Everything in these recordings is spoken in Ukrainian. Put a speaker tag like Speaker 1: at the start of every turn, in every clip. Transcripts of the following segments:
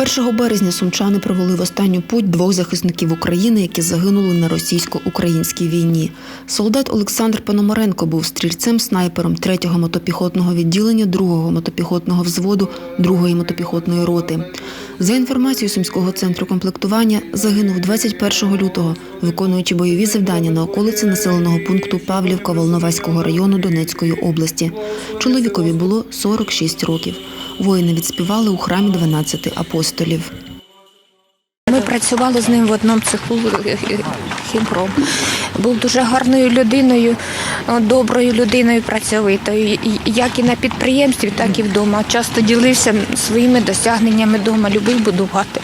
Speaker 1: 1 березня сумчани провели в останню путь двох захисників України, які загинули на російсько-українській війні. Солдат Олександр Пономаренко був стрільцем-снайпером 3-го мотопіхотного відділення 2-го мотопіхотного взводу 2-ї мотопіхотної роти. За інформацією Сумського центру комплектування, загинув 21 лютого, виконуючи бойові завдання на околиці населеного пункту Павлівка Волноваського району Донецької області. Чоловікові було 46 років. Воїни відспівали у храмі 12 апостолів.
Speaker 2: Ми працювали з ним в одному цеху е, е, хімпром. Був дуже гарною людиною, е, доброю людиною, працьовитою, як і на підприємстві, так і вдома. Часто ділився своїми досягненнями вдома, любив будувати.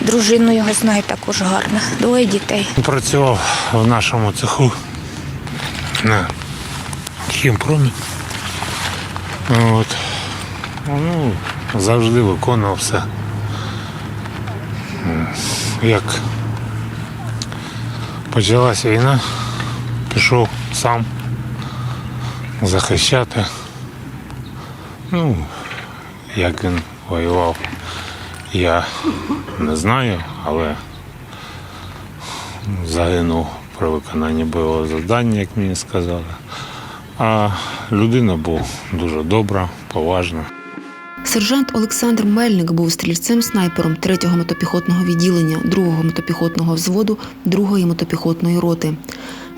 Speaker 2: Дружину його знаю також гарна, двоє дітей.
Speaker 3: Працював в нашому цеху на хімпромі. От. Ну, завжди виконував все. Як почалася війна, пішов сам захищати. Ну, як він воював, я не знаю, але загинув при виконанні бойового завдання, як мені сказали. А людина була дуже добра, поважна.
Speaker 1: Сержант Олександр Мельник був стрільцем-снайпером 3-го мотопіхотного відділення 2-го мотопіхотного взводу 2-ї мотопіхотної роти.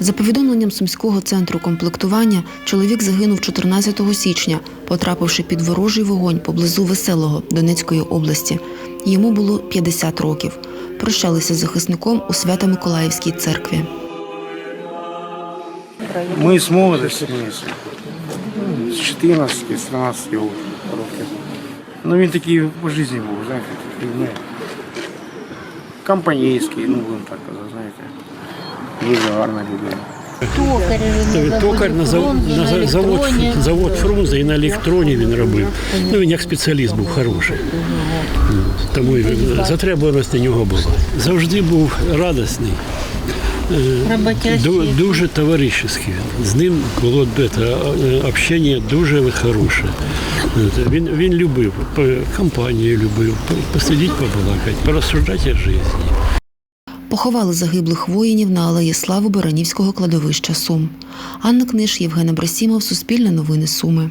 Speaker 1: За повідомленням Сумського центру комплектування, чоловік загинув 14 січня, потрапивши під ворожий вогонь поблизу Веселого Донецької області. Йому було 50 років. Прощалися з захисником у Свято-Миколаївській церкві.
Speaker 4: Ми з молодості з 14-13 років. Ну він такий по житті був, знаєте, такий, ну, компанійський, ну будемо так казати, знаєте. Дуже гарна людина.
Speaker 5: Токар на зав- на завод, завод Фрунзе і на електроні він робив. Ну він як спеціаліст був хороший. Тому затребуваність на нього була. Завжди був радісний. Ду- Дуже товаришський. З ним було це, общення дуже хороше. Він, він любив, компанію любив, по- посидіти, побалакати, порозсуждати о житті.
Speaker 1: Поховали загиблих воїнів на алеї Слави Баранівського кладовища Сум. Анна Книж, Євген Абрасімов, Суспільне новини Суми.